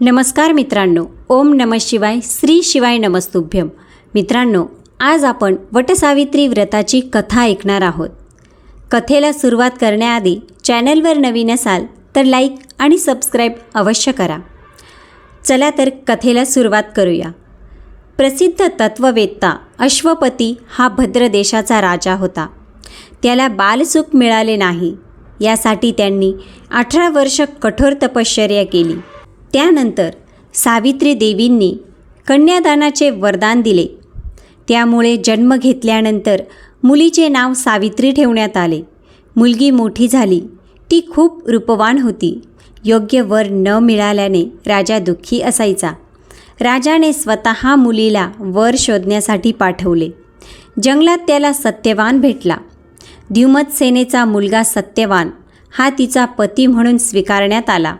नमस्कार मित्रांनो. ओम नम शिवाय श्री शिवाय नमस्तुभ्यम. मित्रांनो आज आपण वटसावित्री व्रताची कथा ऐकणार आहोत. कथेला सुरुवात करण्याआधी चॅनलवर नवीन असाल तर लाईक आणि सबस्क्राईब अवश्य करा. चला तर कथेला सुरुवात करूया. प्रसिद्ध तत्ववेत्ता अश्वपती हा भद्र देशाचा राजा होता. त्याला बालसुख मिळाले नाही. यासाठी त्यांनी अठरा वर्ष कठोर तपश्चर्या केली. त्यानंतर सावित्री देवींनी कन्यादानाचे वरदान दिले. त्यामुळे जन्म घेतल्यानंतर मुलीचे नाव सावित्री ठेवण्यात आले. मुलगी मोठी झाली. ती खूप रूपवान होती. योग्य वर न मिळाल्याने राजा दुःखी असायचा. राजाने स्वतः मुलीला वर शोधण्यासाठी पाठवले. जंगलात त्याला सत्यवान भेटला. द्युमत सेनेचा मुलगा सत्यवान हा तिचा पती म्हणून स्वीकारण्यात आला.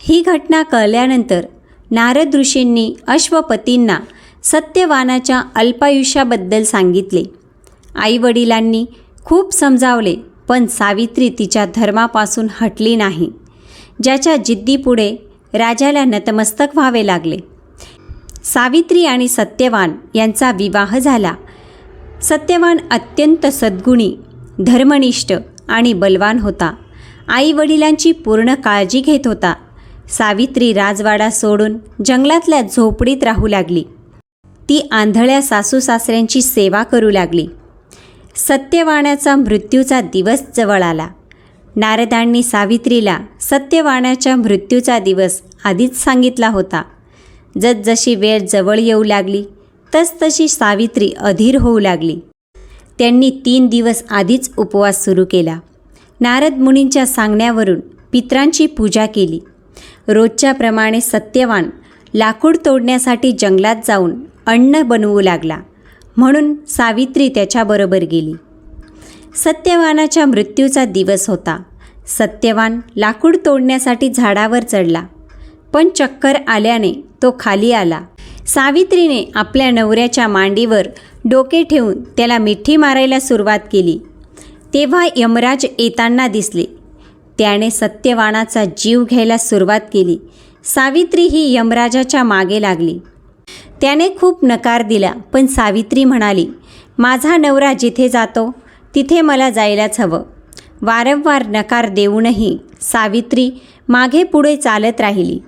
ही घटना कळल्यानंतर नारद ऋषींनी अश्वपतींना सत्यवानाच्या अल्पायुष्याबद्दल सांगितले. आईवडिलांनी खूप समजावले पण सावित्री तिच्या धर्मापासून हटली नाही ज्याच्या जिद्दीपुढे राजाला नतमस्तक व्हावे लागले. सावित्री आणि सत्यवान यांचा विवाह झाला. सत्यवान अत्यंत सद्गुणी धर्मनिष्ठ आणि बलवान होता. आईवडिलांची पूर्ण काळजी घेत होता. सावित्री राजवाडा सोडून जंगलातल्या झोपडीत राहू लागली. ती आंधळ्या सासू सासऱ्यांची सेवा करू लागली. सत्यवाण्याचा मृत्यूचा दिवस जवळ आला. नारदांनी सावित्रीला सत्यवाण्याच्या मृत्यूचा दिवस आधीच सांगितला होता. जसजशी वेळ जवळ येऊ लागली तसतशी सावित्री अधीर होऊ लागली. त्यांनी तीन दिवस आधीच उपवास सुरू केला. नारद मुनींच्या सांगण्यावरून पित्रांची पूजा केली. रोजच्याप्रमाणे सत्यवान लाकूड तोडण्यासाठी जंगलात जाऊन अन्न बनवू लागला. म्हणून सावित्री त्याच्याबरोबर गेली. सत्यवानाच्या मृत्यूचा दिवस होता. सत्यवान लाकूड तोडण्यासाठी झाडावर चढला. पण चक्कर आल्याने तो खाली आला. सावित्रीने आपल्या नवऱ्याच्या मांडीवर डोके ठेवून त्याला मिठी मारायला सुरुवात केली. तेव्हा यमराज येताना दिसले. त्याने सत्यवानाचा जीव घ्यायला सुरुवात केली. सावित्री ही यमराजाच्या मागे लागली. त्याने खूप नकार दिला पण सावित्री म्हणाली माझा नवरा जिथे जातो तिथे मला जायलाच हवं. वारंवार नकार देऊनही सावित्री मागे पुढे चालत राहिली.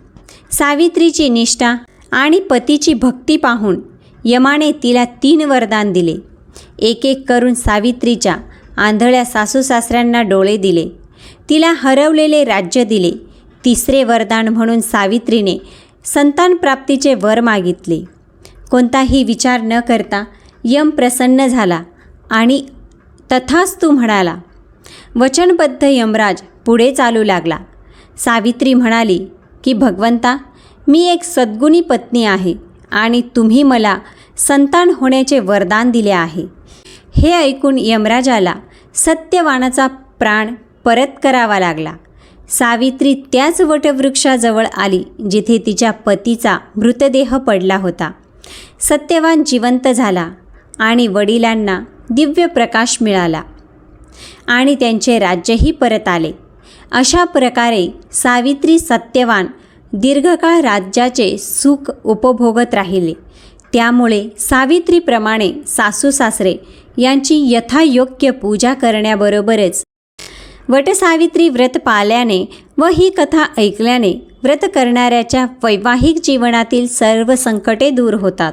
सावित्रीची निष्ठा आणि पतीची भक्ती पाहून यमाने तिला तीन वरदान दिले. एक एक करून सावित्रीच्या आंधळ्या सासू सासऱ्यांना डोळे दिले. तिला हरवलेले राज्य दिले. तिसरे वरदान म्हणून सावित्रीने संतानप्राप्तीचे वर मागितले. कोणताही विचार न करता यम प्रसन्न झाला आणि तथास्तू म्हणाला वचनबद्ध यमराज पुढे चालू लागला सावित्री म्हणाली की भगवंता मी एक सद्गुणी पत्नी आहे आणि तुम्ही मला संतान होण्याचे वरदान दिले आहे. हे ऐकून यमराजाला सत्यवानाचा प्राण परत करावा लागला. सावित्री त्याच वटवृक्षाजवळ आली जिथे तिच्या पतीचा मृतदेह पडला होता. सत्यवान जिवंत झाला आणि वडिलांना दिव्य प्रकाश मिळाला आणि त्यांचे राज्यही परत आले. अशा प्रकारे सावित्री सत्यवान दीर्घकाळ राज्याचे सुख उपभोगत राहिले. त्यामुळे सावित्रीप्रमाणे सासू सासरे यांची यथायोग्य पूजा करण्याबरोबरच वटसावित्री व्रत पाळल्याने व ही कथा ऐकल्याने व्रत करणाऱ्याच्या वैवाहिक जीवनातील सर्व संकटे दूर होतात.